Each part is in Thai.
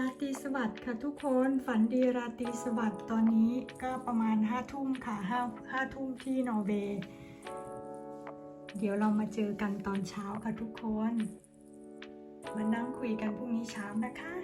ราตรีสวัสดิ์ค่ะทุกคนฝันดีราตรีสวัสดิ์ตอนนี้ก็ประมาณห้าทุ่มค่ะห้าห้าทุ่มที่นอร์เวย์เดี๋ยวเรามาเจอกันตอนเช้าค่ะทุกคน มานั่งคุยกันพรุ่งนี้เช้านะคะ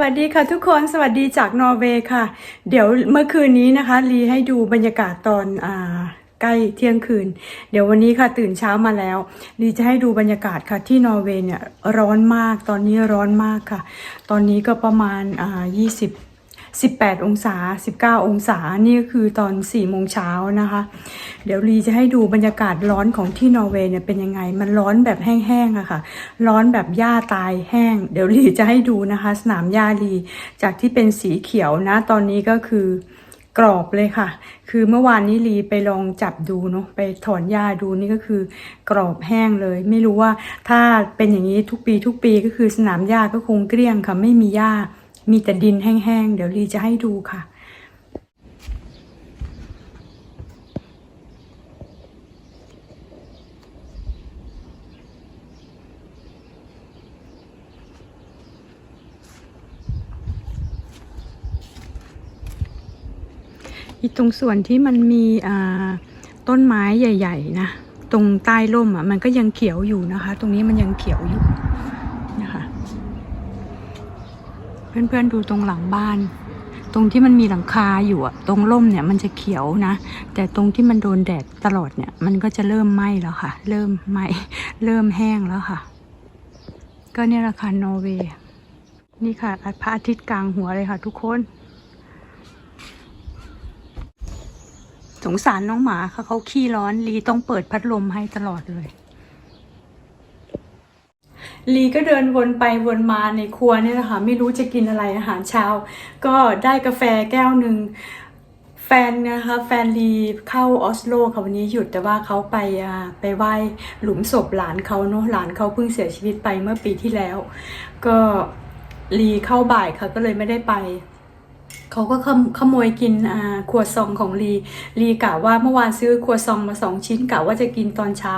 วัสดีค่ะทุกคนสวัสดีจากนอร์เวย์ค่ะ เดี๋ยวเมื่อคืนนี้นะคะรีให้ดูบรรยากาศตอนอ่าใกล้เที่ยงคืน เดี๋ยววันนี้ค่ะตื่นเช้ามาแล้วรีจะให้ดูบรรยากาศค่ะที่นอร์เวย์เนี่ยร้อนมากตอนนี้ร้อนมากค่ะ ตอนนี้ก็ประมาณอ่า20 18 องศา 19 องศา นี่ก็คือตอน 4 โมงเช้านะคะ เดี๋ยวลีจะให้ดูบรรยากาศร้อนของที่นอร์เวย์เนี่ยเป็นยังไง มันร้อนแบบแห้งๆอะค่ะ ร้อนแบบหญ้าตายแห้ง เดี๋ยวลีจะให้ดูนะคะ สนามหญ้าลีจากที่เป็นสีเขียวนะ ตอนนี้ก็คือกรอบเลยค่ะ คือเมื่อวานนี้ลีไปลองจับดูเนาะ ไปถอนหญ้าดูนี่ก็คือกรอบแห้งเลย ไม่รู้ว่าถ้าเป็นอย่างนี้ทุกปีทุกปีก็คือสนามหญ้าก็คงเกลี้ยงค่ะ ไม่มีหญ้า มีแต่ดินแห้งๆ เดี๋ยวลีจะให้ดูค่ะ อีตรงส่วนที่มันมีต้นไม้ใหญ่ ๆ นะ ตรงใต้ร่มอะ มันก็ยังเขียวอยู่นะคะ ตรงนี้มันยังเขียวอยู่นะคะ เพื่อนๆดูตรงหลังบ้าน ตรงที่มันมีหลังคาอยู่อะตรงร่มเนี่ยมันจะเขียวนะ แต่ตรงที่มันโดนแดดตลอดเนี่ย มันก็จะเริ่มไหม้แล้วค่ะ เริ่มไหม้เริ่มแห้งแล้วค่ะ ก็เนี่ยแหละค่ะนอร์เวย์นี่ค่ะพระอาทิตย์กลางหัวเลยค่ะ ทุกคน สงสารน้องหมาค่ะเขาขี้ร้อนลีต้องเปิดพัดลมให้ตลอดเลย ลีก็เดินวนไปวนมาในครัวเนี่ยนะคะไม่รู้จะกินอะไรอาหารเช้า ก็ได้กาแฟแก้วหนึ่งแฟนนะคะแฟนลีเข้าออสโลค่ะวันนี้หยุดแต่ว่าเขาไปอ่าไปไหว้หลุมศพหลานเขาเนาะหลานเขาเพิ่งเสียชีวิตไปเมื่อปีที่แล้ว ก็ลีเข้าบ่ายค่ะก็เลยไม่ได้ไปเขาก็ขโมขโมยกินอ่าครัวซองของลีลีกะว่าเมื่อวานซื้อครัวซองมาสองชิ้นกะว่าจะกินตอนเช้า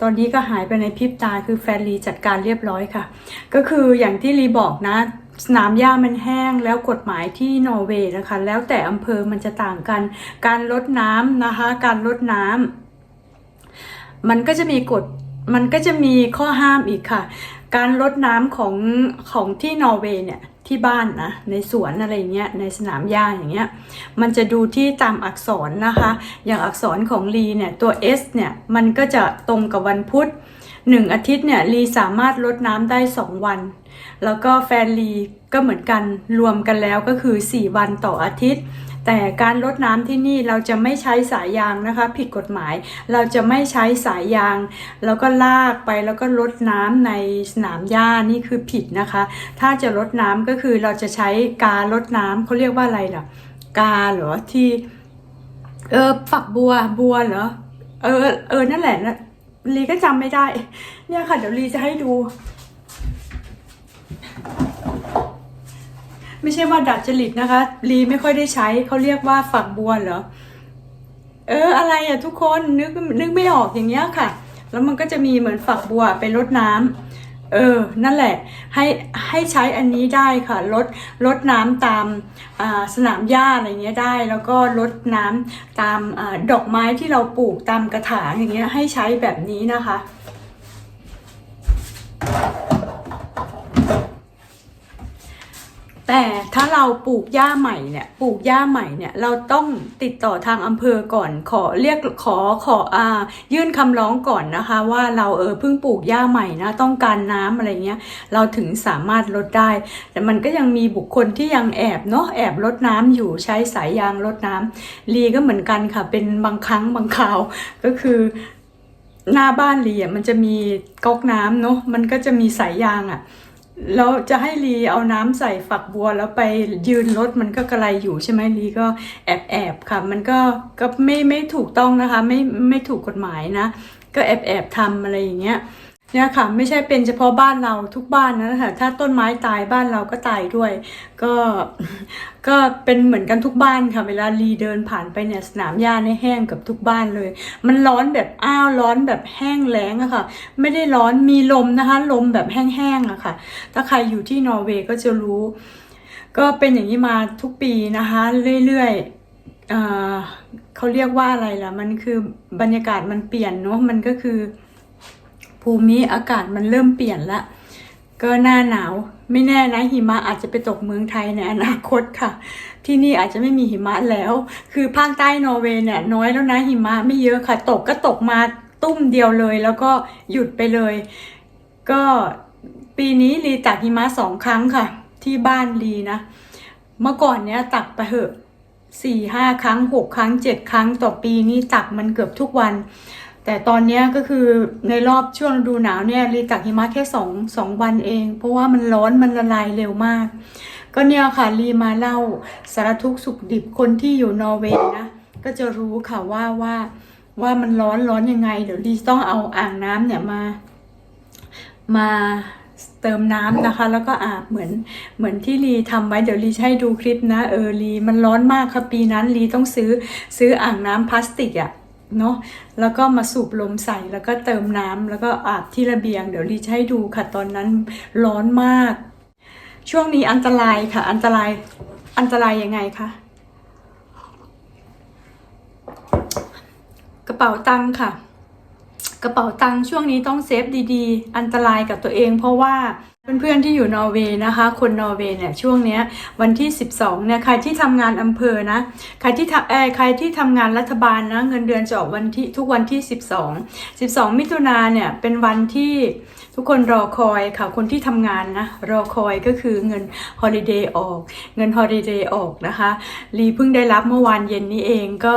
ตอนนี้ก็หายไปในพริบตาคือแฟนลีจัดการเรียบร้อยค่ะ ก็คืออย่างที่ลีบอกนะสนามหญ้ามันแห้งแล้วกฎหมายที่นอร์เวย์นะคะ แล้วแต่อำเภอมันจะต่างกัน การลดน้ำนะคะ การลดน้ำมันก็จะมีกฎมันก็จะมีข้อห้ามอีกค่ะ การลดน้ำของของที่นอร์เวย์เนี่ย ที่บ้านนะในสวนอะไรเงี้ยในสนามหญ้าอย่างเงี้ยมันจะดูที่ตามอักษรนะคะ อย่างอักษรของลีเนี่ยตัว S เนี่ยมันก็จะตรงกับวันพุธหนึ่งอาทิตย์เนี่ยลีสามารถลดน้ำได้ 2 วัน แล้วก็แฟนลีก็เหมือนกันรวมกันแล้วก็คือ 4 วันต่ออาทิตย์ แต่การลดน้ำที่นี่เราจะไม่ใช้สายยางนะคะ ผิดกฎหมาย เราจะไม่ใช้สายยาง แล้วก็ลากไปแล้วก็ลดน้ำในสนามหญ้านี่คือผิดนะคะ ถ้าจะลดน้ำก็คือเราจะใช้กาลดน้ำเขาเรียกว่าอะไรล่ะ กาเหรอที่เออฝักบัวบัวเหรอเออเออนั่นแหละนะลีก็จำไม่ได้ เนี่ยค่ะเดี๋ยวลีจะให้ดู ไม่ใช่ว่าดัดจริตนะคะลีไม่ค่อยได้ใช้เขาเรียกว่าฝักบัวเหรอเอออะไรอะทุกคนนึกนึกไม่ออกอย่างเงี้ยค่ะ แล้วมันก็จะมีเหมือนฝักบัวไปรดน้ำเออ นั่นแหละ ให้ให้ใช้อันนี้ได้ค่ะลดลดน้ำตามสนามหญ้าอะไรเงี้ยได้ แล้วก็ลดน้ำตามอดอกไม้ที่เราปลูกตามกระถางอย่างเงี้ยให้ใช้แบบนี้นะคะ แต่ถ้าเราปลูกหญ้าใหม่เนี่ยปลูกหญ้าใหม่เนี่ยเราต้องติดต่อทางอำเภอก่อนขอเรียกขอขออ่ายื่นคำร้องก่อนนะคะ ว่าเราเออเพิ่งปลูกหญ้าใหม่นะต้องการน้ำอะไรเงี้ยเราถึงสามารถลดได้ แต่มันก็ยังมีบุคคลที่ยังแอบเนาะแอบลดน้ำอยู่ใช้สายยางลดน้ำลีก็เหมือนกันค่ะ เป็นบางครั้งบางคราวก็คือหน้าบ้านลีอะมันจะมีก๊อกน้ำเนาะมันก็จะมีสายยางอะ แล้วจะให้ลีเอาน้ำใส่ฝักบัวแล้วไปยืนรถมันก็กระไรอยู่ใช่ไหมลีก็แอบแอบค่ะ มันก็ก็ไม่ไม่ถูกต้องนะคะ ไม่ไม่ถูกกฎหมายนะ ก็แอบแอบทำอะไรอย่างเงี้ย เนี่ยค่ะไม่ใช่เป็นเฉพาะบ้านเราทุกบ้านนะคะถ้าต้นไม้ตายบ้านเราก็ตายด้วย ก็ก็เป็นเหมือนกันทุกบ้านค่ะ เวลาลีเดินผ่านไปเนี่ยสนามหญ้าเนี่ยแห้งกับทุกบ้านเลย มันร้อนแบบอ้าวร้อนแบบแห้งแล้งอะค่ะ ไม่ได้ร้อนมีลมนะคะ ลมแบบแห้งๆอะค่ะ ถ้าใครอยู่ที่นอร์เวย์ก็จะรู้ ก็เป็นอย่างนี้มาทุกปีนะคะ เรื่อยๆอ่อเขาเรียกว่าอะไรล่ะ มันคือบรรยากาศมันเปลี่ยนเนาะมันก็คือ ภูมิอากาศมันเริ่มเปลี่ยนละก็หน้าหนาวไม่แน่นะหิมะอาจจะไปตกเมืองไทยในอนาคตค่ะ ที่นี่อาจจะไม่มีหิมะแล้ว คือภาคใต้นอร์เวย์เนี่ยน้อยแล้วนะหิมะไม่เยอะค่ะ ตกก็ตกมาตุ้มเดียวเลย แล้วก็หยุดไปเลย ก็ปีนี้ลีตักหิมะสองครั้งค่ะ ที่บ้านลีนะ เมื่อก่อนเนี้ยตักไปเหอะสี่ห้าครั้งหกครั้งเจ็ดครั้งต่อปีนี่ตักมันเกือบทุกวัน แต่ตอนนี้ก็คือในรอบช่วงฤดูหนาวเนี่ยรีตักหิมะแค่สองสองวันเอง เพราะว่ามันร้อนมันละลายเร็วมาก ก็เนี่ยค่ะรีมาเล่าสารทุกข์สุขดิบคนที่อยู่นอร์เวย์นะก็จะรู้ค่ะว่าว่าว่ามันร้อนร้อนยังไง เดี๋ยวรีต้องเอาอ่างน้ำเนี่ยมา มาเติมน้ำนะคะ แล้วก็อาบเหมือนเหมือนที่ลีทำไว้เดี๋ยวลีให้ดูคลิปนะเออลีมันร้อนมากค่ะปีนั้นลีต้องซื้อซื้ออ่างน้ำพลาสติกอะ เนาะแล้วก็มาสูบลมใส่แล้วก็เติมน้ำแล้วก็อาบที่ระเบียง เดี๋ยวรีจะให้ดูค่ะตอนนั้นร้อนมาก ช่วงนี้อันตรายค่ะ อันตรายอันตรายยังไงคะกระเป๋าตังค์ค่ะ กระเป๋าตังค์ช่วงนี้ต้องเซฟดีๆ อันตรายกับตัวเอง เพราะว่าเพื่อนๆที่อยู่นอร์เวย์นะคะ คนนอร์เวย์เนี่ยช่วงเนี้ยวันที่ 12เนี่ยใครที่ทำงานอำเภอนะใครที่ทำเออใครที่ทำงานรัฐบาลนะเงินเดือนจะออกวันที่ทุกวันที่ 12 12 มิถุนาเนี่ยเป็นวันที่ทุกคนรอคอยค่ะคนที่ทำงานนะรอคอยก็คือเงินฮอลิเดย์ออก เงินฮอลิเดย์ออกนะคะลีเพิ่งได้รับเมื่อวานเย็นนี้เองก็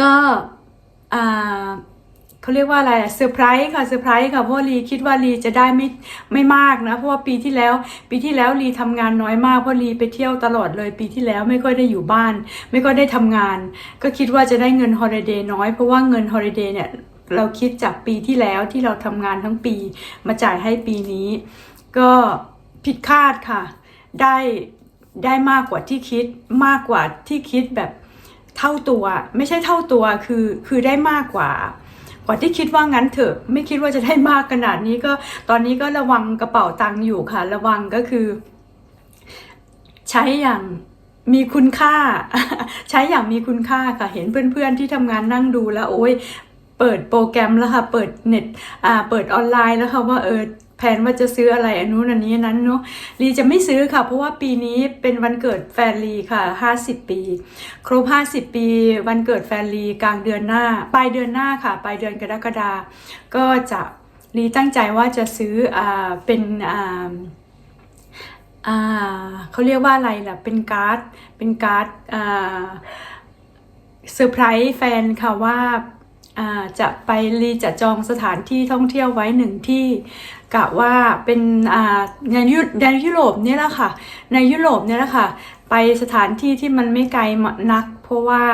ก็อ่า เขาเรียกว่าอะไรเซอร์ไพรส์ค่ะเซอร์ไพรส์ค่ะเพราะว่าลีคิดว่าลีจะได้ไม่ไม่มากนะเพราะว่าปีที่แล้ว ปีที่แล้วลีทำงานน้อยมากเพราะลีไปเที่ยวตลอดเลย ปีที่แล้วไม่ค่อยได้อยู่บ้าน ไม่ค่อยได้ทำงาน ก็คิดว่าจะได้เงินฮอลิเดย์น้อยเพราะว่าเงินฮอลิเดย์เนี่ยเราคิดจากปีที่แล้วที่เราทำงานทั้งปีมาจ่ายให้ปีนี้ ก็ผิดคาดค่ะ ได้ได้มากกว่าที่คิดมากกว่าที่คิดแบบเท่าตัว ไม่ใช่เท่าตัวคือคือได้มากกว่า กว่าที่คิดว่างั้นเถอะไม่คิดว่าจะได้มากขนาดนี้ก็ตอนนี้ก็ระวังกระเป๋าตังค์อยู่ค่ะ ระวังก็คือ ใช้อย่างมีคุณค่า ใช้อย่างมีคุณค่าค่ะ เห็นเพื่อนๆที่ทำงานนั่งดูแล้ว โอ้ยเปิดโปรแกรมแล้วค่ะ เปิดเน็ตอ่าเปิดออนไลน์แล้วค่ะว่าเออ แผนว่าจะซื้ออะไรอันนู้นอันนี้นั้นเนาะลีจะไม่ซื้อค่ะ เพราะว่าปีนี้เป็นวันเกิดแฟนลีค่ะ 50 ปี ครบ 50 ปี วันเกิดแฟนลีกลางเดือนหน้า ปลายเดือนหน้าค่ะ ปลายเดือนกรกฎาก็จะลีตั้งใจว่าจะซื้ออ่าเป็นอ่าอ่าเขาเรียกว่าอะไรล่ะ เป็นการ์ด เป็นการ์ดอ่าเซอร์ไพรส์แฟนค่ะว่า จะไปรีจะจองสถานที่ท่องเที่ยวไว้หนึ่งที่กะว่าเป็นในยุในยุโรปนี่แหละค่ะ ในยุโรปนี่แหละค่ะ ไปสถานที่ที่มันไม่ไกลนัก เพราะว่า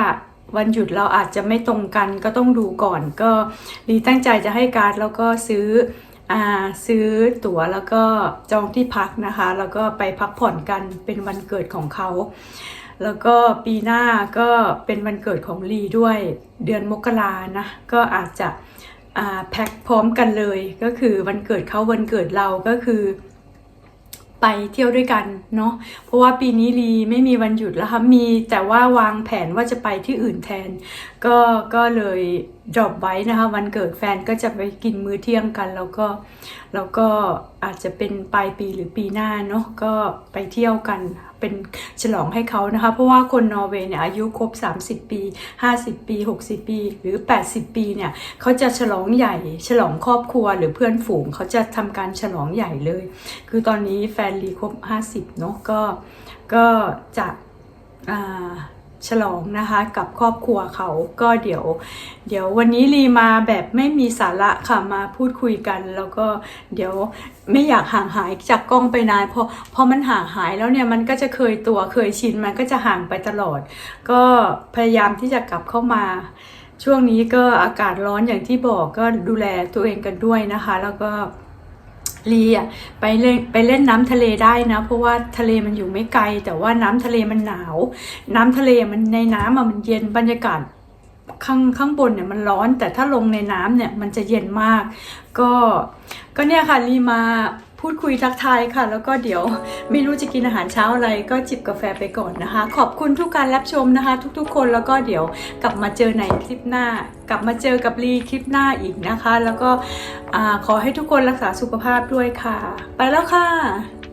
วันหยุดเราอาจจะไม่ตรงกันก็ต้องดูก่อน ก็รีตั้งใจจะให้การ์ดแล้วก็ซื้ออซื้อตั๋วแล้วก็จองที่พักนะคะ แล้วก็ไปพักผ่อนกันเป็นวันเกิดของเขา แล้วก็ปีหน้าก็เป็นวันเกิดของลีด้วยเดือนมกรานะ ก็อาจจะแพ็คพร้อมกันเลย ก็คือวันเกิดเขาวันเกิดเราก็คือ ไปเที่ยวด้วยกันเนาะเพราะว่าปีนี้ลีไม่มีวันหยุดแล้วค่ะมีแต่ว่าวางแผนว่าจะไปที่อื่นแทน ก็ก็เลยดรอปไว้นะคะวันเกิดแฟนก็จะไปกินมื้อเที่ยงกัน แล้วก็แล้วก็อาจจะเป็นปลายปีหรือปีหน้าเนาะก็ไปเที่ยวกัน เป็นฉลองให้เขานะคะ เพราะว่าคนนอร์เวย์เนี่ยอายุครบ 30 ปี 50 ปี 60 ปี หรือ 80 ปีเนี่ยเขาจะฉลองใหญ่ ฉลองครอบครัวหรือเพื่อนฝูงเขาจะทำการฉลองใหญ่เลย คือตอนนี้แฟนลีครบ 50 เนาะก็ก็จะอ่า ฉลองนะคะกับครอบครัวเขาก็เดี๋ยว เดี๋ยววันนี้ลีมาแบบไม่มีสาระค่ะมาพูดคุยกัน แล้วก็เดี๋ยวไม่อยากห่างหายจากกล้องไปนานเพราะพอมันห่างหายแล้วเนี่ยมันก็จะเคยตัวเคยชินมันก็จะห่างไปตลอด ก็พยายามที่จะกลับเข้ามาช่วงนี้ก็อากาศร้อนอย่างที่บอกก็ดูแลตัวเองกันด้วยนะคะ แล้วก็ ลีอะไปเล่นไปเล่นน้ำทะเลได้นะ เพราะว่าทะเลมันอยู่ไม่ไกล แต่ว่าน้ำทะเลมันหนาว น้ำทะเลมันในน้ำอะมันเย็นบรรยากาศข้างข้างบนเนี่ยมันร้อนแต่ถ้าลงในน้ำเนี่ยมันจะเย็นมาก ก็ก็เนี่ยค่ะลีมา พูดคุยทักทายค่ะ แล้วก็เดี๋ยวไม่รู้จะกินอาหารเช้าอะไรก็จิบกาแฟไปก่อนนะคะ ขอบคุณทุกการรับชมนะคะ ทุกๆ คนแล้วก็เดี๋ยวกลับมาเจอในคลิปหน้า กลับมาเจอกับลีคลิปหน้าอีกนะคะ แล้วก็อขอให้ทุกคนรักษาสุขภาพด้วยค่ะ ไปแล้วค่ะ